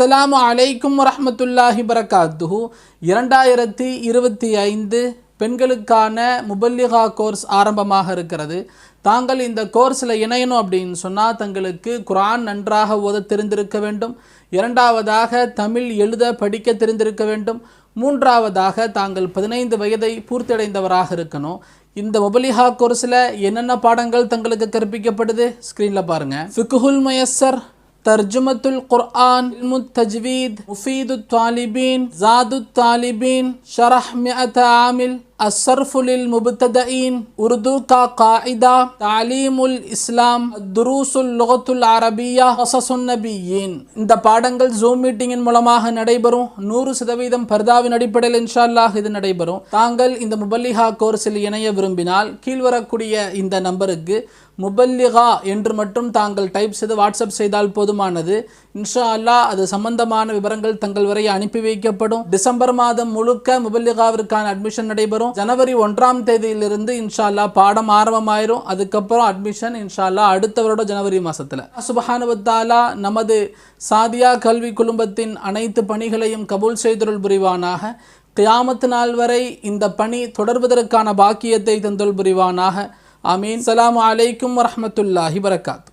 அஸ்ஸலாமு அலைக்கும் வரமத்துல்லாஹி பரகாத்துஹு இரண்டாயிரத்தி இருபத்தி ஐந்து பெண்களுக்கான முபல்லிகா கோர்ஸ் ஆரம்பமாக இருக்கிறது. தாங்கள் இந்த கோர்ஸில் இணையணும் அப்படின்னு சொன்னால் தங்களுக்கு குரான் நன்றாக ஓத தெரிந்திருக்க வேண்டும். இரண்டாவதாக தமிழ் எழுத படிக்க தெரிந்திருக்க வேண்டும். மூன்றாவதாக தாங்கள் பதினைந்து வயதை பூர்த்தியடைந்தவராக இருக்கணும். இந்த முபலிஹா கோர்ஸில் என்னென்ன பாடங்கள் தங்களுக்கு கற்பிக்கப்படுது? ஸ்க்ரீனில் பாருங்கள் ஃபிக்குஹுல் மயஸ்ஸர் ترجمة القرآن علم التجويد مفيد الطالبين زاد الطالبين شرح مئة عامل. الصرف للمبتدئين اردو کا قاعدہ تعلیم الاسلام دروس اللغة العربية قصص النبيين இந்த பாடங்கள் ஜூம் மீட்டிங்கின் மூலமாக நடைபெறும் நூறு சதவீதம் பர்தாவின் அடிப்படையில் இன்ஷா அல்லாஹ் இது நடைபெறும் தாங்கள் இந்த முபல்லிஹா கோர்ஸில் இணைய விரும்பினால் கீழ்வரக்கூடிய இந்த நம்பருக்கு முபல்லிகா என்று மட்டும் தாங்கள் டைப் செய்து வாட்ஸ்அப் செய்தால் போதுமானது இன்ஷா அல்லாஹ் அது சம்பந்தமான விவரங்கள் தங்கள் வரை அனுப்பி வைக்கப்படும். டிசம்பர் மாதம் முழுக்க முபல்லிகாவிற்கான அட்மிஷன் நடைபெறும். ஜனவரி ஒன்றாம் தேதியிலிருந்து இன்ஷா அல்லா பாடம் ஆரம்பமாயிரும். அதுக்கப்புறம் அட்மிஷன் இன்ஷா அல்லா அடுத்த வருடம் ஜனவரி மாசத்துல. சுபஹானுவத்தாலா நமது சாதியா கல்வி குழுமத்தின் அனைத்து பணிகளையும் கபூல் செய்தருள் புரிவானாக. கியாமத்து நாள் வரை இந்த பணி தொடர்வதற்கான பாக்கியத்தை தந்தொள் புரிவானாக. ஆமீன். சலாம் அலைக்கும் வரமத்துல்லாஹி வரகாத்